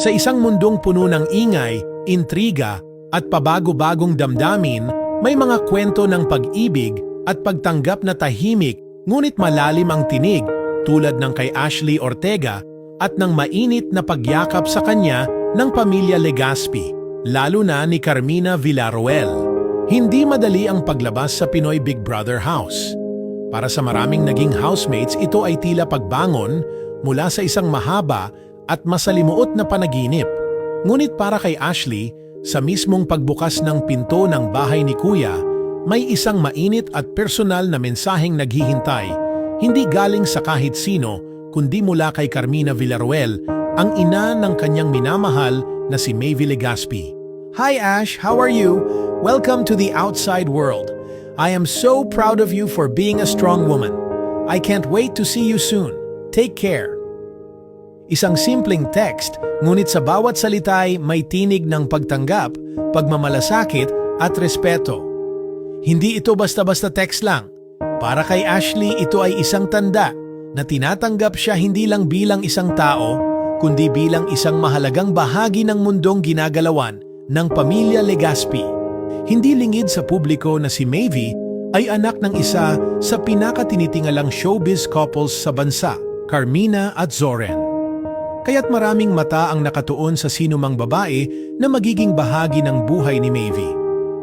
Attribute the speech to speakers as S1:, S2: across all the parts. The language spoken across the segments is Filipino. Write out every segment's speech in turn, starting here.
S1: Sa isang mundong puno ng ingay, intriga, at pabago-bagong damdamin, may mga kwento ng pag-ibig at pagtanggap na tahimik ngunit malalim ang tinig tulad ng kay Ashley Ortega at ng mainit na pagyakap sa kanya ng pamilya Legaspi, lalo na ni Carmina Villarroel. Hindi madali ang paglabas sa Pinoy Big Brother house. Para sa maraming naging housemates, ito ay tila pagbangon mula sa isang mahaba at masalimuot na panaginip. Ngunit para kay Ashley, sa mismong pagbukas ng pinto ng bahay ni Kuya, may isang mainit at personal na mensaheng naghihintay, hindi galing sa kahit sino, kundi mula kay Carmina Villarroel, ang ina ng kanyang minamahal na si Mayvi Legaspi. Hi Ash, how are you? Welcome to the outside world. I am so proud of you for being a strong woman. I can't wait to see you soon. Take care. Isang simpleng text, ngunit sa bawat salitay may tinig ng pagtanggap, pagmamalasakit at respeto. Hindi ito basta-basta text lang. Para kay Ashley, ito ay isang tanda na tinatanggap siya hindi lang bilang isang tao, kundi bilang isang mahalagang bahagi ng mundong ginagalawan ng pamilya Legaspi. Hindi lingid sa publiko na si Maeve ay anak ng isa sa pinakatinitingalang showbiz couples sa bansa, Carmina at Zoren. Kaya't maraming mata ang nakatuon sa sinumang babae na magiging bahagi ng buhay ni Maeve.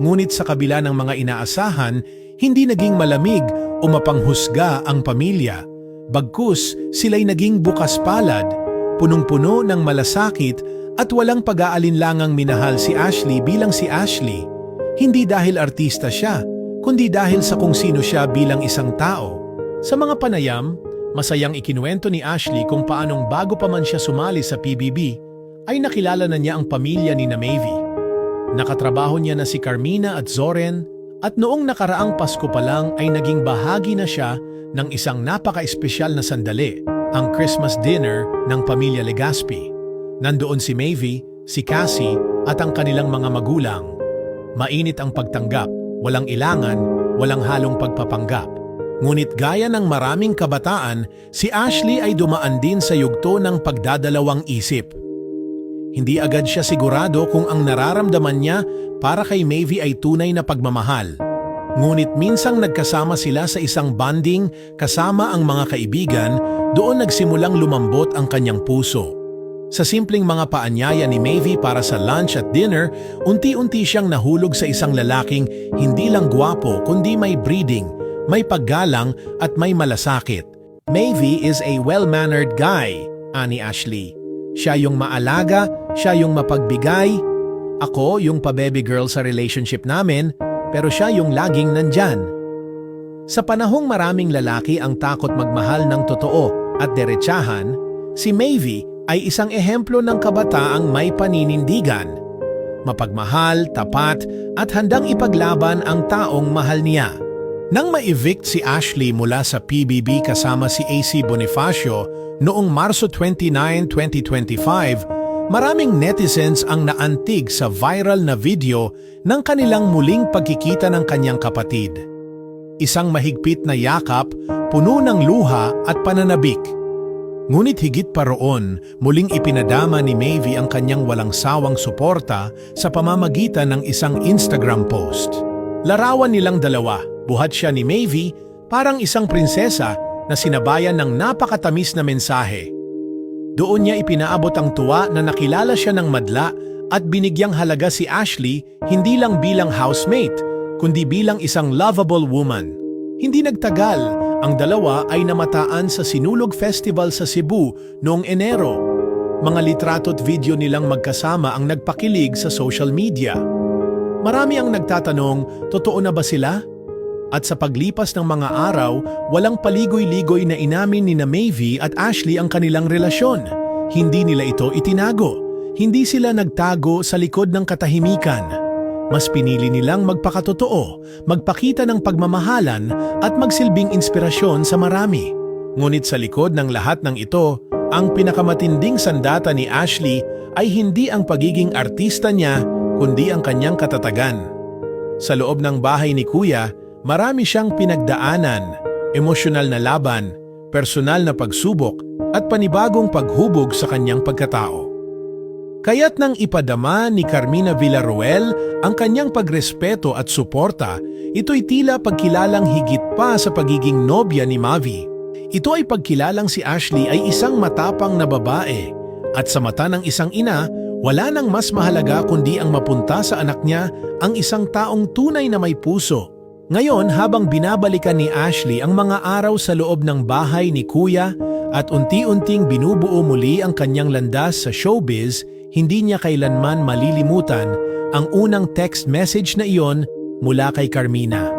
S1: Ngunit sa kabila ng mga inaasahan, hindi naging malamig o mapanghusga ang pamilya. Bagkus, sila'y naging bukas palad, punong-puno ng malasakit at walang pag-aalinlangang minahal si Ashley bilang si Ashley. Hindi dahil artista siya, kundi dahil sa kung sino siya bilang isang tao. Sa mga panayam, Masayang ikinuwento ni Ashley kung paanong bago pa man siya sumali sa PBB, ay nakilala na niya ang pamilya ni na Maeve. Nakatrabaho niya na si Carmina at Zoren at noong nakaraang Pasko pa lang ay naging bahagi na siya ng isang napaka-espesyal na sandali, ang Christmas dinner ng pamilya Legaspi. Nandoon si Maeve, si Cassie at ang kanilang mga magulang. Mainit ang pagtanggap, walang ilangan, walang halong pagpapanggap. Ngunit gaya ng maraming kabataan, si Ashley ay dumaan din sa yugto ng pagdadalawang isip. Hindi agad siya sigurado kung ang nararamdaman niya para kay Maeve ay tunay na pagmamahal. Ngunit minsang nagkasama sila sa isang banding kasama ang mga kaibigan, doon nagsimulang lumambot ang kanyang puso. Sa simpleng mga paanyaya ni Maeve para sa lunch at dinner, unti-unti siyang nahulog sa isang lalaking hindi lang gwapo kundi may breeding, may paggalang at may malasakit. Maeve is a well-mannered guy, ani Ashley. Siya yung maalaga, siya yung mapagbigay. Ako yung pa-baby girl sa relationship namin, pero siya yung laging nandyan. Sa panahong maraming lalaki ang takot magmahal ng totoo at derechahan, si Maeve ay isang ehemplo ng kabataang may paninindigan. Mapagmahal, tapat, at handang ipaglaban ang taong mahal niya. Nang ma-evict si Ashley mula sa PBB kasama si AC Bonifacio noong Marso 29, 2025, maraming netizens ang naantig sa viral na video ng kanilang muling pagkikita ng kanyang kapatid. Isang mahigpit na yakap, puno ng luha at pananabik. Ngunit higit pa roon, muling ipinadama ni Maeve ang kanyang walang sawang suporta sa pamamagitan ng isang Instagram post. Larawan nilang dalawa, Buhat siya ni Maeve parang isang prinsesa na sinabayan ng napakatamis na mensahe. Doon niya ipinaabot ang tuwa na nakilala siya ng madla at binigyang halaga si Ashley hindi lang bilang housemate, kundi bilang isang lovable woman. Hindi nagtagal, ang dalawa ay namataan sa Sinulog Festival sa Cebu noong Enero. Mga litrato at video nilang magkasama ang nagpakilig sa social media. Marami ang nagtatanong, totoo na ba sila? At sa paglipas ng mga araw, walang paligoy-ligoy na inamin ni na Maeve at Ashley ang kanilang relasyon. Hindi nila ito itinago. Hindi sila nagtago sa likod ng katahimikan. Mas pinili nilang magpakatotoo, magpakita ng pagmamahalan at magsilbing inspirasyon sa marami. Ngunit sa likod ng lahat ng ito, ang pinakamatinding sandata ni Ashley ay hindi ang pagiging artista niya, kundi ang kanyang katatagan. Sa loob ng bahay ni Kuya, Marami siyang pinagdaanan, emosyonal na laban, personal na pagsubok at panibagong paghubog sa kanyang pagkatao. Kaya't nang ipadama ni Carmina Villarroel ang kanyang pagrespeto at suporta, ito'y tila pagkilalang higit pa sa pagiging nobya ni Mavi. Ito ay pagkilalang si Ashley ay isang matapang na babae at sa mata ng isang ina, wala nang mas mahalaga kundi ang mapunta sa anak niya ang isang taong tunay na may puso. Ngayon habang binabalikan ni Ashley ang mga araw sa loob ng bahay ni Kuya at unti-unting binubuo muli ang kanyang landas sa showbiz, hindi niya kailanman malilimutan ang unang text message na iyon mula kay Carmina.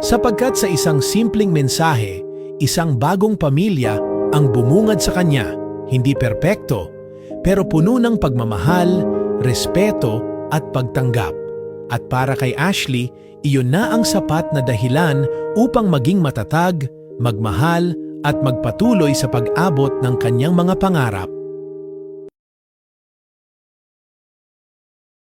S1: Sapagkat sa isang simpleng mensahe, isang bagong pamilya ang bumungad sa kanya, hindi perpekto, pero puno ng pagmamahal, respeto at pagtanggap. At para kay Ashley, iyon na ang sapat na dahilan upang maging matatag, magmahal at magpatuloy sa pag-abot ng kanyang mga pangarap.